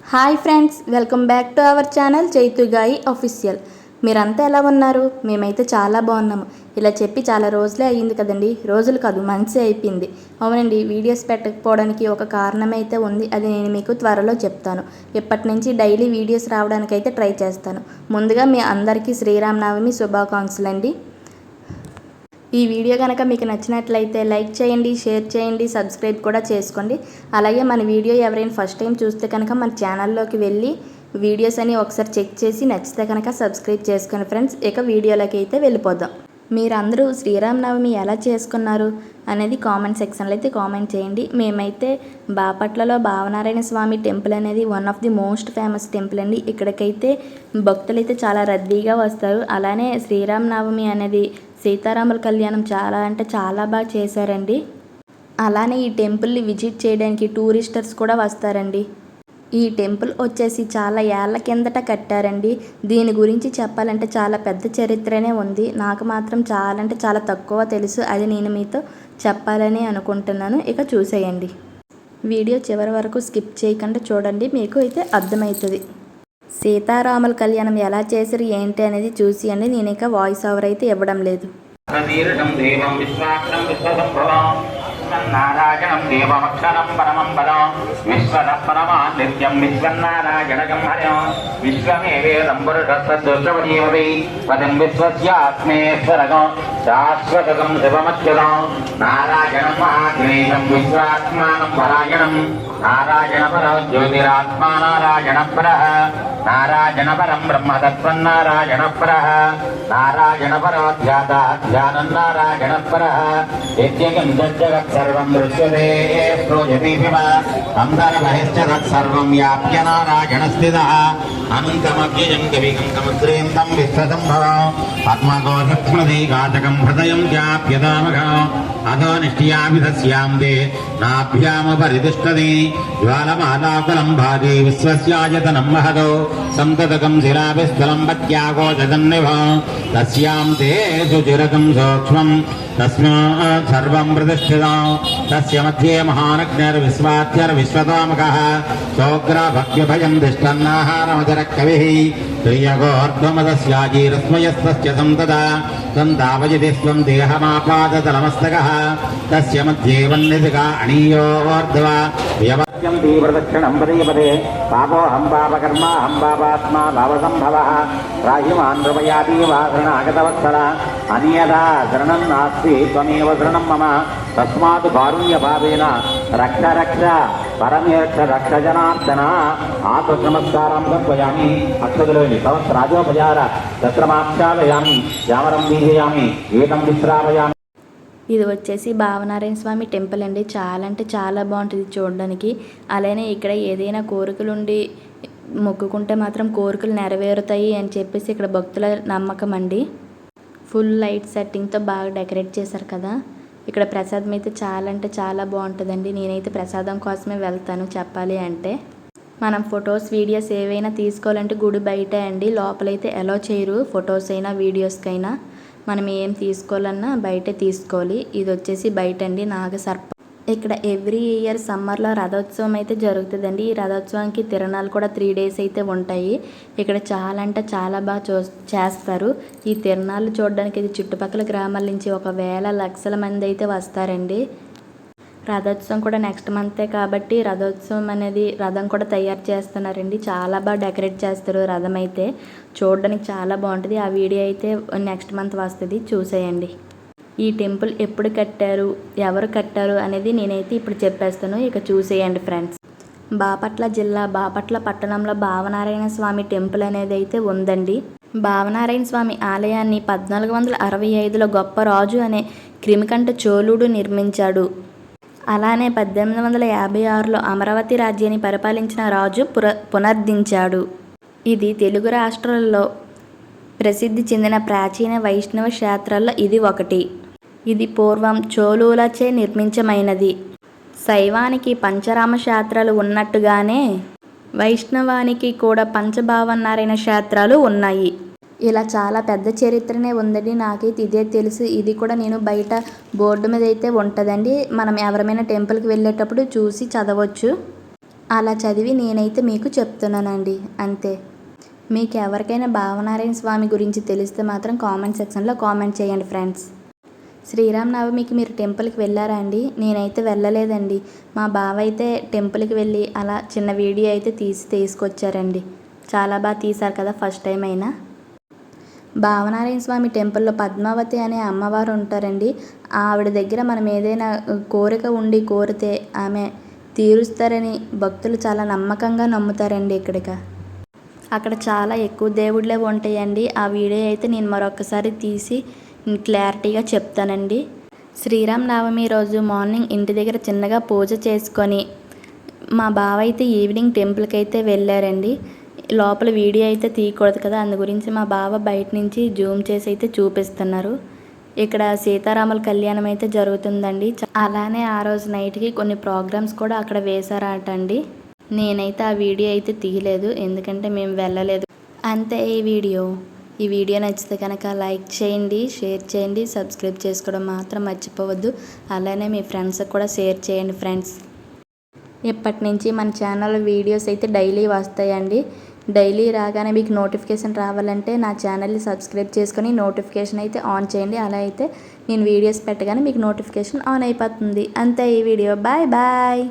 Hi friends welcome back to our channel చైతుగాయి official మీరంతా ఎలా ఉన్నారు? మేమైతే చాలా బాగున్నాము. ఇలా చెప్పి చాలా రోజులే అయ్యింది కదండి. రోజులు కాదు మంత్సే అయిపోయింది. అవునండి వీడియోస్ పెట్టకపోవడానికి ఒక కారణం అయితే ఉంది. అది నేను మీకు త్వరలో చెప్తాను. ఇప్పటి నుంచి డైలీ వీడియోస్ రావడానికి అయితే ట్రై చేస్తాను. ముందుగా మీ అందరికీ శ్రీరామనవమి శుభాకాంక్షలు అండి ఈ వీడియో కనుక మీకు నచ్చినట్లయితే లైక్ చేయండి షేర్ చేయండి సబ్స్క్రైబ్ కూడా చేసుకోండి. అలాగే మన వీడియో ఎవరైనా ఫస్ట్ టైం చూస్తే కనుక మన ఛానల్లోకి వెళ్ళి వీడియోస్ అని ఒకసారి చెక్ చేసి నచ్చితే కనుక సబ్స్క్రైబ్ చేసుకోండి ఫ్రెండ్స్ ఇక వీడియోలోకి అయితే వెళ్ళిపోదాం. మీరందరూ శ్రీరామనవమి ఎలా చేసుకున్నారు అనేది కామెంట్ సెక్షన్లో అయితే కామెంట్ చేయండి. మేమైతే బాపట్లలో భావనారాయణ స్వామి టెంపుల్ అనేది one of the most famous temple అండి. ఇక్కడికైతే భక్తులు అయితే చాలా రద్దీగా వస్తారు. అలానే శ్రీరామనవమి అనేది సీతారాముల కళ్యాణం చాలా అంటే చాలా బాగా చేశారండి. అలానే ఈ టెంపుల్ని విజిట్ చేయడానికి టూరిస్టర్స్ కూడా వస్తారండి. ఈ టెంపుల్ వచ్చేసి చాలా ఏళ్ళ కిందట కట్టారండి. దీని గురించి చెప్పాలంటే చాలా పెద్ద చరిత్రనే ఉంది. నాకు మాత్రం చాలా అంటే చాలా తక్కువ తెలుసు. అది నేను మీతో చెప్పాలని అనుకుంటున్నాను. ఇక చూసేయండి. వీడియో చివరి వరకు స్కిప్ చేయకుండా చూడండి. మీకు అయితే అర్థమవుతుంది. సీతారాముల కళ్యాణం ఎలా చేశారు ఏంటి అనేది చూసి అండి. నేను ఇంకా వాయిస్ ఓవర్ అయితే ఇవ్వడం లేదు ప్రతీరటం దేవం విశ్వాక్షరం విశ్వసంభవం నారాయణం దేవమక్షరం పరమం పదం. విశ్వద పరమా నిత్యం విశ్వన్నారాయణకం హరం. విశ్వమేవేదం పురుషస్సద్దుర్గవదీమవై పదం విశ్వస్యాత్మేశ్వరగం. శాశ్వతకం శివమచ్యుతం. నారాయణం మహాగ్రేయం విశ్వాత్మానం పరాయణం. నారాయణ పర జ్యోతిరాత్మా నారాయణ పర. నారాయణ పరం బ్రహ్మతత్వం నారాయణ పర. నారాయణ పరో ధ్యాత ధ్యానం నారాయణ పర. నిత్యగం జగత్ సర్వం దృశ్యతే. ప్రోజతి శివ తత్సర్వం వ్యాప్య నారాయణ స్థిత అనంతమవ్యయం కవికం సముద్రేం తం విశ్వసంభవం హృదయం చాప్యదామగా అధో నిష్ఠ్యాభిధస్యాం తే నాభ్యాముపరితిష్టది జ్వాలమాలాకులం భాతి విశ్వస్యాయతనం మహదో సంతతకం శిరాభిస్థలం పత్యాగో జగన్నిభ తస్యాం తే సుచిరకం సూక్ష్మం తస్మాత్ సర్వం ప్రతిష్ఠితం తస్య మత్ మధ్యే మహానగ్నిర్విశ్వాత్యర్విశ్వతోముఖः సోగ్రభక్తిభయం దిష్టన్నాహారమచర కవిः ప్రియగోర్ధ్వమదస్యాజీరస్మయస్తస్య సంతదా సంతావయతి స్వం దేహమాపాదతలమస్తకः తస్య మధ్యే వన్నిధిగా అణీయోర్ధ్వ వ్యవత్యం తీవ్రదక్షిణం పదే పదే పాపోహం పాపకర్మాహం పాపాత్మా భావసంభవः రాహిమాన్ నృపయాతీవాసరణాగతవత్సల అనియదా శరణం నాస్తి త్వమేవ శరణం మమ తస్మాత్ కారుణ్యభావేన రక్ష రక్ష పరమేక్ష రక్ష జనార్దన. ఆత్మ నమస్కారం సమర్పయామి అక్షతులోని సంవత్సరాజోపచార దత్రమాక్షాలయామి శ్యామరం వీహయామి ఏతం విశ్రామయామి. ఇది వచ్చేసి భావనారాయణ స్వామి టెంపుల్ అండి. చాలా అంటే చాలా బాగుంటుంది చూడడానికి. అలానే ఇక్కడ ఏదైనా కోరికలు ఉండి మొక్కుకుంటే మాత్రం కోరికలు నెరవేరుతాయి అని చెప్పేసి ఇక్కడ భక్తుల నమ్మకం అండి. ఫుల్ లైట్ సెట్టింగ్తో బాగా డెకరేట్ చేశారు కదా. ఇక్కడ ప్రసాదం అయితే చాలా అంటే చాలా బాగుంటుందండి. నేనైతే ప్రసాదం కోసమే వెళ్తాను చెప్పాలి అంటే. మనం ఫొటోస్ వీడియోస్ ఏవైనా తీసుకోవాలంటే గుడి బయటే అండి. లోపలైతే ఎలా చేయరు. ఫొటోస్ అయినా వీడియోస్కైనా మనం ఏం తీసుకోవాలన్నా బయటే తీసుకోవాలి. ఇది వచ్చేసి బయట అండి నాగసర్ప ఇక్కడ ఎవ్రీ ఇయర్ సమ్మర్లో రథోత్సవం అయితే జరుగుతుందండి. ఈ రథోత్సవానికి తిరణాలు కూడా త్రీ డేస్ అయితే ఉంటాయి. ఇక్కడ చాలా అంటే చాలా బాగా చూ చేస్తారు. ఈ తిరణాలు చూడడానికి ఇది చుట్టుపక్కల గ్రామాల నుంచి ఒక వేల లక్షల మంది అయితే వస్తారండి. రథోత్సవం కూడా నెక్స్ట్ మంతే కాబట్టి రథోత్సవం అనేది రథం కూడా తయారు చేస్తున్నారండి. చాలా బాగా డెకరేట్ చేస్తారు రథం అయితే. చూడడానికి చాలా బాగుంటుంది. ఆ వీడియో అయితే నెక్స్ట్ మంత్ వస్తుంది. చూసేయండి. ఈ టెంపుల్ ఎప్పుడు కట్టారు ఎవరు కట్టారు అనేది నేనైతే ఇప్పుడు చెప్పేస్తాను. ఇక చూసేయండి ఫ్రెండ్స్. బాపట్ల జిల్లా బాపట్ల పట్టణంలో భావనారాయణ స్వామి టెంపుల్ అనేది అయితే ఉందండి. భావనారాయణ స్వామి ఆలయాన్ని పద్నాలుగు వందల అరవై ఐదులో గొప్ప రాజు అనే క్రిమికంఠ చోళుడు నిర్మించాడు. అలానే పద్దెనిమిది వందల యాభై ఆరులో అమరావతి రాజ్యాన్ని పరిపాలించిన రాజు పుర పునర్దించాడు. ఇది తెలుగు రాష్ట్రాల్లో ప్రసిద్ధి చెందిన ప్రాచీన వైష్ణవ క్షేత్రాల్లో ఇది ఒకటి. ఇది పూర్వం చోళులచే నిర్మించమైనది. శైవానికి పంచరామ క్షేత్రాలు ఉన్నట్టుగానే వైష్ణవానికి కూడా పంచభావనారాయణ క్షేత్రాలు ఉన్నాయి. ఇలా చాలా పెద్ద చరిత్రనే ఉందండి. నాకైతే ఇదే తెలుసు. ఇది కూడా నేను బయట బోర్డు మీద అయితే ఉంటుందండి. మనం ఎవరైనా టెంపుల్కి వెళ్ళేటప్పుడు చూసి చదవచ్చు. అలా చదివి నేనైతే మీకు చెప్తున్నానండి. అంతే. మీకు ఎవరికైనా భావనారాయణ స్వామి గురించి తెలిస్తే మాత్రం కామెంట్ సెక్షన్లో కామెంట్ చేయండి ఫ్రెండ్స్. శ్రీరామనవమికి మీరు టెంపుల్కి వెళ్ళారా అండి? నేనైతే వెళ్ళలేదండి. మా బావ అయితే టెంపుల్కి వెళ్ళి అలా చిన్న వీడియో అయితే తీసి తీసుకొచ్చారండి. చాలా బాగా తీశారు కదా ఫస్ట్ టైం అయినా. భావనారాయణ స్వామి టెంపుల్లో పద్మావతి అనే అమ్మవారు ఉంటారండి. ఆవిడ దగ్గర మనం ఏదైనా కోరిక ఉండి కోరితే ఆమె తీరుస్తారని భక్తులు చాలా నమ్మకంగా నమ్ముతారండి ఇక్కడిక. అక్కడ చాలా ఎక్కువ దేవుళ్ళే ఉంటాయండి. ఆ వీడియో అయితే నేను మరొకసారి తీసి క్లారిటీగా చెప్తానండి. శ్రీరామ్ నవమి రోజు మార్నింగ్ ఇంటి దగ్గర చిన్నగా పూజ చేసుకొని మా బావ అయితే ఈవినింగ్ టెంపుల్కి అయితే వెళ్ళారండి. లోపల వీడియో అయితే తీయకూడదు కదా అందు గురించి మా బావ బయట నుంచి జూమ్ చేసి అయితే చూపిస్తున్నారు. ఇక్కడ సీతారాముల కళ్యాణం అయితే జరుగుతుందండి. అలానే ఆ రోజు నైట్కి కొన్ని ప్రోగ్రామ్స్ కూడా అక్కడ వేశారట అండి నేనైతే ఆ వీడియో అయితే తీయలేదు ఎందుకంటే మేము వెళ్ళలేదు. అంతే ఈ వీడియో. ఈ వీడియో నచ్చితే కనుక లైక్ చేయండి షేర్ చేయండి సబ్స్క్రైబ్ చేసుకోవడం మాత్రం మర్చిపోవద్దు. అలానే మీ ఫ్రెండ్స్కి కూడా షేర్ చేయండి ఫ్రెండ్స్. ఇప్పటి నుంచి మన ఛానల్ వీడియోస్ అయితే డైలీ వస్తాయండి. డైలీ రాగానే మీకు నోటిఫికేషన్ రావాలంటే నా ఛానల్ని సబ్స్క్రైబ్ చేసుకొని నోటిఫికేషన్ అయితే ఆన్ చేయండి. అలా అయితే నేను వీడియోస్ పెట్టగానే మీకు నోటిఫికేషన్ ఆన్ అయిపోతుంది. అంతే ఈ వీడియో. Bye bye.